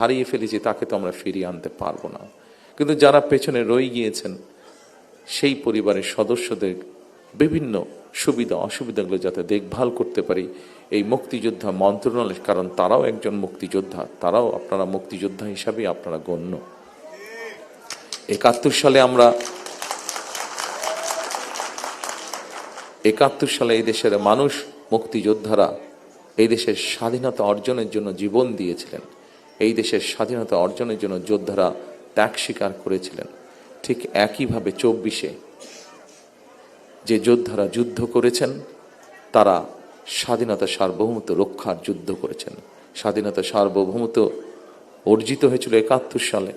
হারিয়ে ফেলেছি, তাকে তো আমরা ফিরিয়ে আনতে পারব না। কিন্তু যারা পেছনে রয়ে গিয়েছেন, সেই পরিবারের সদস্যদের বিভিন্ন সুবিধা, অসুবিধাগুলো যাতে দেখভাল করতে পারি, এই মুক্তিযোদ্ধা মন্ত্রণালয়, কারণ তারাও একজন মুক্তিযোদ্ধা, তারাও আপনারা মুক্তিযোদ্ধা হিসাবেই আপনারা গণ্য। একাত্তর সালে আমরা একাত্তর সালে এই দেশের মানুষ, মুক্তিযোদ্ধারা এই দেশের স্বাধীনতা অর্জনের জন্য জীবন দিয়েছিলেন। এই দেশের স্বাধীনতা অর্জনের জন্য যোদ্ধারা ত্যাগ স্বীকার করেছিলেন। ঠিক একইভাবে চব্বিশে যে যোদ্ধারা যুদ্ধ করেছেন, তারা স্বাধীনতা সার্বভৌমত্ব রক্ষার যুদ্ধ করেছেন। স্বাধীনতা সার্বভৌমত্ব অর্জিত হয়েছিল একাত্তর সালে।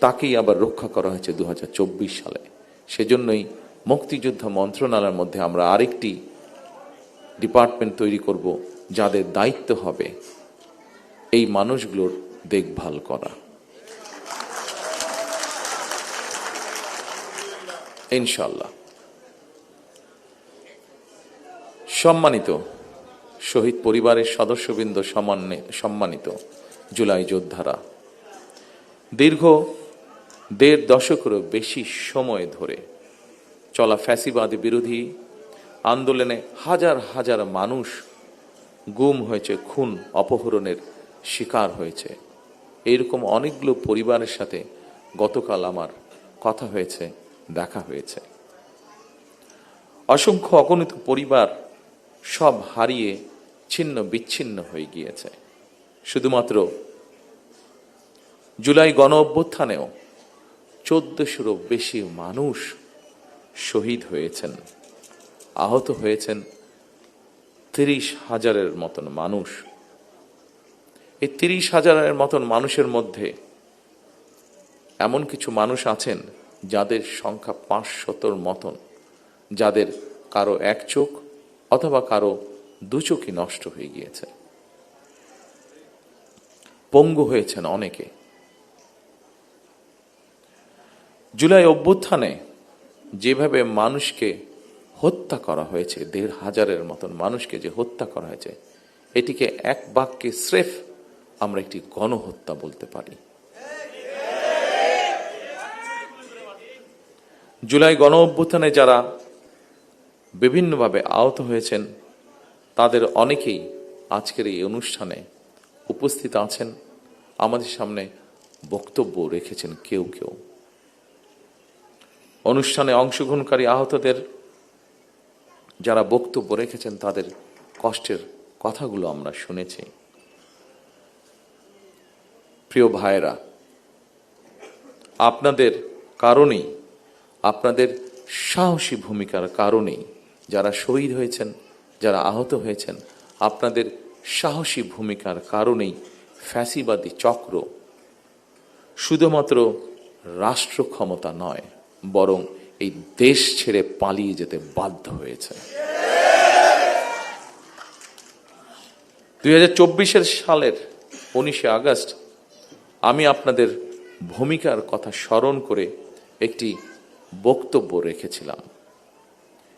তাকেই আবার রক্ষা করা হয়েছে দু হাজার চব্বিশ সালে। সেজন্যই মুক্তিযোদ্ধা মন্ত্রণালয়ের মধ্যে আমরা আরেকটি ডিপার্টমেন্ট তৈরি করব, যাদের দায়িত্ব হবে এই মানুষগুলোর দেখভাল করা। ইনশাল্লাহ সম্মানিত শহীদ পরিবারের সদস্যবৃন্দ সম্মানে সম্মানিত জুলাই যোদ্ধারা, দীর্ঘ দেড় দশকেরও বেশি সময় ধরে চলা ফ্যাসিবাদী বিরোধী আন্দোলনে হাজার হাজার মানুষ গুম হয়েছে, খুন, অপহরণের শিকার হয়েছে। এইরকম অনেকগুলো পরিবারের সাথে গতকাল আমার কথা হয়েছে, দেখা হয়েছে। অসংখ্য অগণিত পরিবার সব হারিয়ে ছিন্ন বিচ্ছিন্ন হয়ে গিয়েছে। শুধুমাত্র জুলাই গণ অভ্যুত্থানেও চোদ্দশোরও বেশি মানুষ শহীদ হয়েছেন, আহত হয়েছেন, তিরিশ হাজারের মতন মানুষ এই তিরিশ হাজারের মতন মানুষের মধ্যে এমন কিছু মানুষ আছেন যাদের সংখ্যা পাঁচশতর মতন, যাদের কারও এক চোখ অথবা কারও দু চোখই নষ্ট হয়ে গিয়েছে। পঙ্গু হয়েছেন অনেকে। জুলাই অভ্যুত্থানে যেভাবে মানুষকে হত্যা করা হয়েছে, দেড় হাজারের মতন মানুষকে যে হত্যা করা হয়েছে, এটিকে এক বাক্যে স্রেফ আমরা একটি গণহত্যা বলতে পারি। জুলাই গণ অভ্যুত্থানে যারা বিভিন্নভাবে আহত হয়েছেন, তাদের অনেকেই আজকের এই অনুষ্ঠানে উপস্থিত আছেন। আমাদের সামনে বক্তব্য রেখেছেন কেউ কেউ। অনুষ্ঠানে অংশগ্রহণকারী আহতদের যারা বক্তব্য রেখেছেন, তাদের কষ্টের কথাগুলো আমরা শুনেছি। প্রিয় ভাইয়েরা, আপনাদের কারণেই, আপনাদের সাহসী ভূমিকার কারণেই যারা শহীদ হয়েছেন, যারা আহত হয়েছেন, আপনাদের সাহসী ভূমিকার কারণেই ফ্যাসিবাদী চক্র শুধুমাত্র রাষ্ট্র ক্ষমতা নয়, বরং এই দেশ ছেড়ে পালিয়ে যেতে বাধ্য হয়েছে। দুই হাজার সালের উনিশে আগস্ট আমি আপনাদের ভূমিকার কথা স্মরণ করে একটি বক্তব্য রেখেছিলাম।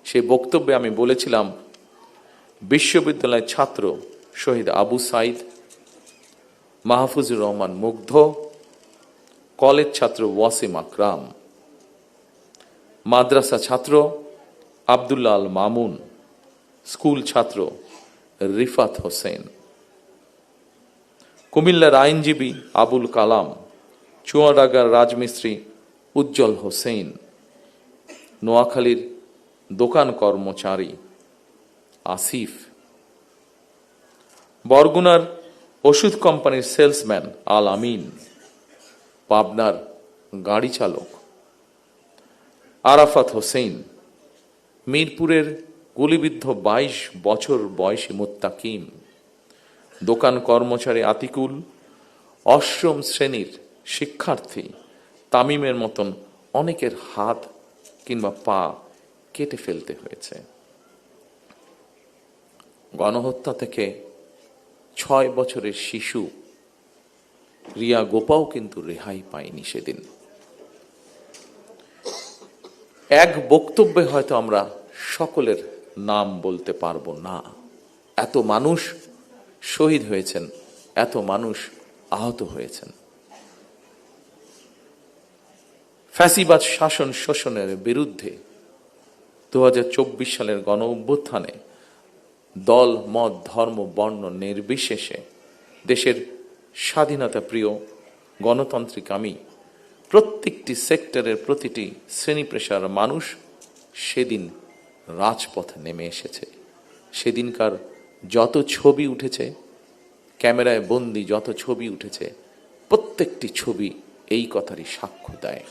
সেই বক্তব্যে আমি বলেছিলাম, বিশ্ববিদ্যালয়ের ছাত্র শহীদ আবু সাইদ মাহফুজুর রহমান মুগ্ধ, কলেজ ছাত্র ওয়াসিম আকরাম, মাদ্রাসা ছাত্র আবদুল্লাল মামুন, স্কুল ছাত্র রিফাত হোসেন। কুমিল্লার আইনজীবী আবুল কালাম, চুয়াডাঙ্গার রাজমিস্ত্রি উজ্জ্বল হোসেন, নোয়াখালীর দোকান কর্মচারী আসিফ, বরগুনার ওষুধ কোম্পানির সেলসম্যান আল আমিন, পাবনার গাড়ি চালক আরাফাত হোসেন, মিরপুরের গুলিবিদ্ধ বাইশ বছর বয়সী মোত্তাকিম। দোকান কর্মচারী আতিকুল, অষ্টম শ্রেণির শিক্ষার্থী তামিমের মতন অনেকের হাত কিংবা পা কেটে ফেলতে হয়েছে। গণহত্যা থেকে ছয় বছরের শিশু রিয়া গোপাও কিন্তু রেহাই পায়নি সেদিন। এক বক্তব্যে হয়তো আমরা সকলের নাম বলতে পারব না। এত মানুষ শহীদ হয়েছেন, এত মানুষ আহত হয়েছেন। ফ্যাসিবাদ শাসন শোষণের বিরুদ্ধে দুই হাজার চব্বিশ সালের গণ অভ্যুত্থানে দল, মত, ধর্ম, বর্ণ নির্বিশেষে দেশের স্বাধীনতা প্রিয় গণতান্ত্রিক আমি প্রত্যেকটি সেক্টরের প্রতিটি শ্রেণি পেশার মানুষ সেদিন রাজপথে নেমে এসেছে। সেদিনকার যত ছবি উঠেছে, ক্যামেরায় বন্দি যত ছবি উঠেছে, প্রত্যেকটি ছবি এই কথারই সাক্ষ্য দেয়।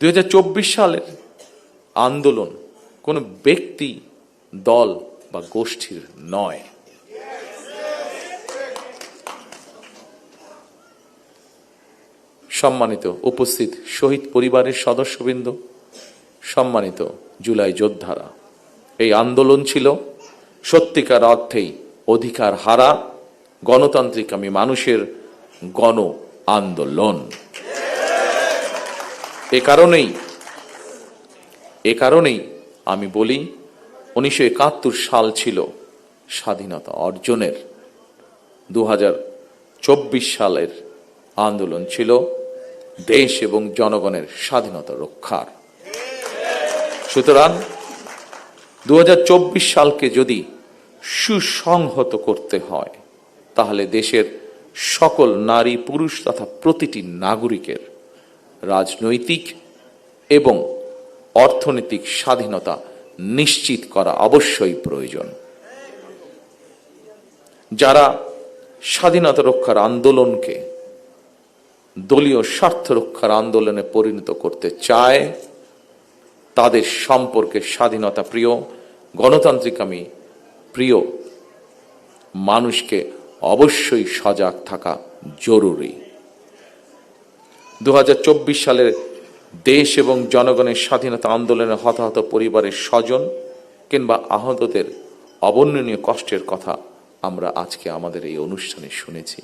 দু হাজার চব্বিশ সালের আন্দোলন কোনো ব্যক্তি, দল বা গোষ্ঠীর নয়। সম্মানিত উপস্থিত শহীদ পরিবারের সদস্যবৃন্দ, সম্মানিত জুলাই যোদ্ধারা এই আন্দোলন ছিল সত্যিকার অর্থেই অধিকার হারা, গণতান্ত্রিক আমি মানুষের গণ আন্দোলন। এ কারণেই এ কারণেই আমি বলি, উনিশশো একাত্তর সাল ছিল স্বাধীনতা অর্জনের। দু হাজার চব্বিশ সালের আন্দোলন ছিল দেশ এবং জনগণের স্বাধীনতা রক্ষার। সুতরাং দু হাজার চব্বিশ সালকে যদি সুসংহত করতে হয়, তাহলে দেশের সকল নারী, পুরুষ তথা প্রতিটি নাগরিকের রাজনৈতিক এবং অর্থনৈতিক স্বাধীনতা নিশ্চিত করা অবশ্যই প্রয়োজন। যারা স্বাধীনতা রক্ষার আন্দোলনকে দলীয় স্বার্থ রক্ষার আন্দোলনে পরিণত করতে চায় তাদের সম্পর্কে স্বাধীনতা প্রিয় গণতান্ত্রিক আমি প্রিয় মানুষকে অবশ্যই সজাগ থাকা জরুরি। দু হাজার চব্বিশ সালের দেশ এবং জনগণের স্বাধীনতা আন্দোলনে হতাহত পরিবারের স্বজন কিংবা আহতদের অবর্ণনীয় কষ্টের কথা আমরা আজকে আমাদের এই অনুষ্ঠানে শুনেছি।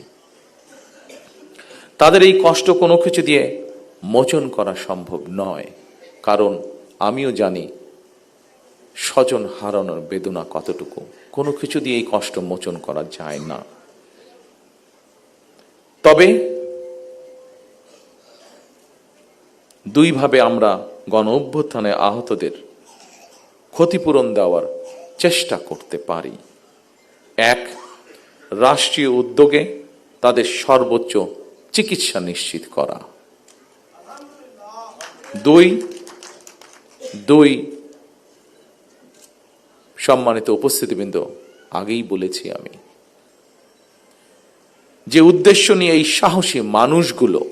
তাদের এই কষ্ট কোনো কিছু দিয়ে মোচন করা সম্ভব নয়, কারণ আমিও জানি স্বজন হারানোর বেদনা কতটুকু। কোনো কিছু দিয়ে এই কষ্ট মোচন করা যায় না। তবে দুইভাবে আমরা গণ অভ্যুত্থানে আহতদের ক্ষতিপূরণ দেওয়ার চেষ্টা করতে পারি। এক, রাষ্ট্রীয় উদ্যোগে তাদের সর্বোচ্চ চিকিৎসা নিশ্চিত করা। দুই দুই সম্মানিত উপস্থিতিবৃন্দ, আগেই বলেছি আমি, যে উদ্দেশ্য নিয়ে এই সাহসী মানুষগুলো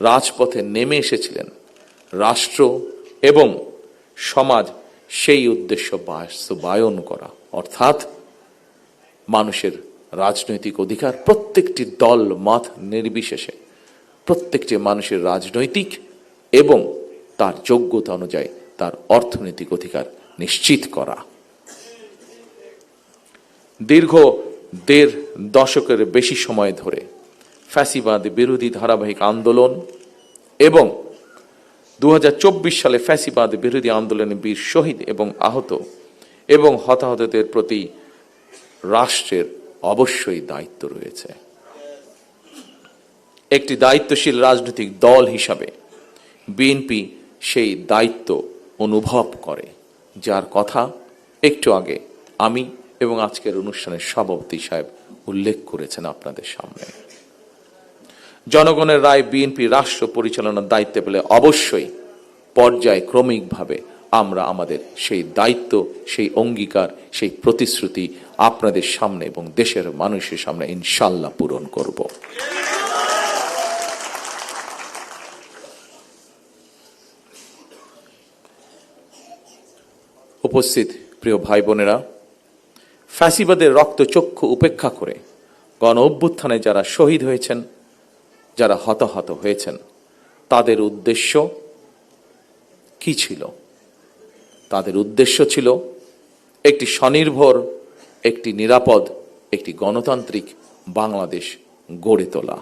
রাজপথে নেমে এসেছিলেন, রাষ্ট্র এবং সমাজ, সেই উদ্দেশ্য বাস্তবায়ন করা। অর্থাৎ মানুষের রাজনৈতিক অধিকার প্রত্যেকটি দল মত নির্বিশেষে প্রত্যেকটি মানুষের রাজনৈতিক এবং তার যোগ্যতা অনুযায়ী তার অর্থনৈতিক অধিকার নিশ্চিত করা। দীর্ঘ দেড় দশকের বেশি সময় ধরে ফ্যাসিবাদ বিরোধী ধারাবাহিক আন্দোলন এবং দু হাজার চব্বিশ সালে ফ্যাসিবাদ বিরোধী আন্দোলনে বীর শহীদ এবং আহত এবং হতাহতদের প্রতি রাষ্ট্রের অবশ্যই দায়িত্ব রয়েছে। একটি দায়িত্বশীল রাজনৈতিক দল হিসাবে বিএনপি সেই দায়িত্ব অনুভব করে। যার কথা একটু আগে আমি এবং আজকের অনুষ্ঠানের সভাপতি সাহেব উল্লেখ করেছেন আপনাদের সামনে। জনগণের রায় বিএনপি রাষ্ট্র পরিচালনার দায়িত্বে পেলে অবশ্যই পর্যায়ক্রমিকভাবে আমরা আমাদের সেই দায়িত্ব, সেই অঙ্গীকার, সেই প্রতিশ্রুতি আপনাদের সামনে এবং দেশের মানুষের সামনে ইনশাল্লাহ পূরণ করব। উপস্থিত, প্রিয় ভাই বোনেরা ফ্যাসিবাদের রক্তচক্ষু উপেক্ষা করে গণ অভ্যুত্থানে যারা শহীদ হয়েছেন, যারা হতাহত হয়েছেন, তাদের উদ্দেশ্য কি ছিল? তাদের উদ্দেশ্য ছিল একটি স্বনির্ভর, একটি নিরাপদ, একটি গণতান্ত্রিক বাংলাদেশ গড়ে তোলা।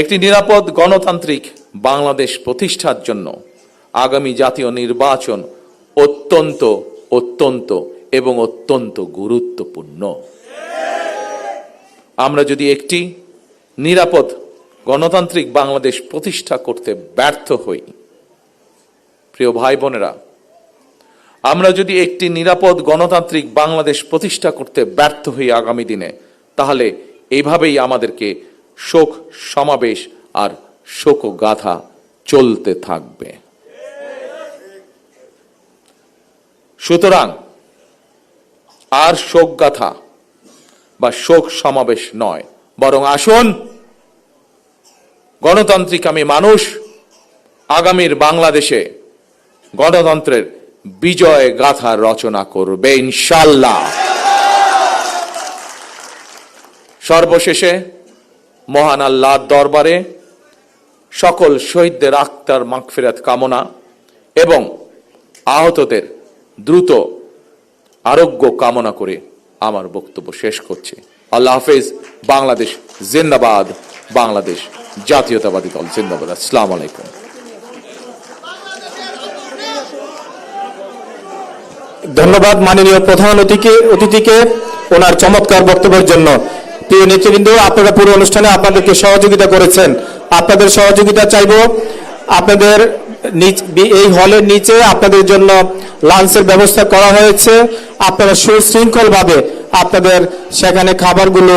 একটি নিরাপদ গণতান্ত্রিক বাংলাদেশ প্রতিষ্ঠার জন্য আগামী জাতীয় নির্বাচন অত্যন্ত অত্যন্ত এবং অত্যন্ত গুরুত্বপূর্ণ। আমরা যদি একটি নিরাপদ গণতান্ত্রিক বাংলাদেশ প্রতিষ্ঠা করতে ব্যর্থ হই, প্রিয় ভাই বোনেরা আমরা যদি একটি নিরাপদ গণতান্ত্রিক বাংলাদেশ প্রতিষ্ঠা করতে ব্যর্থ হই আগামী দিনে, তাহলে এইভাবেই আমাদেরকে শোক সমাবেশ আর শোক গাথা চলতে থাকবে। সুতরাং আর শোক গাথা বা শোক সমাবেশ নয়। বরং আসুন, গণতান্ত্রিক আমি মানুষ, আগামীর বাংলাদেশে গণতন্ত্রের বিজয় গাথা রচনা করবে ইনশাল্লাহ সর্বশেষে মহান আল্লাহর দরবারে সকল শহীদদের আক্তার মাগফিরাত কামনা এবং আহতদের দ্রুত আরোগ্য কামনা করে আমার বক্তব্য শেষ করছি। আল্লাহ হাফেজ, বাংলাদেশ জিন্দাবাদ, বাংলাদেশ জাতীয়তাবাদী দল জিন্দাবাদ। আসসালামু আলাইকুম। ধন্যবাদ মাননীয় প্রধান অতিথিকে অতিথিকে ওনার চমৎকার বক্তব্যের জন্য। প্রিয় নেতৃবৃন্দ, আপনারা পুরো অনুষ্ঠানে আপনাদেরকে সহযোগিতা করেছেন। আপনাদের সহযোগিতা চাইব। আপনাদের এই হলের নিচে আপনাদের জন্য লাঞ্চের ব্যবস্থা করা হয়েছে। আপনারা সুশৃঙ্খলভাবে আপনাদের সেখানে খাবারগুলো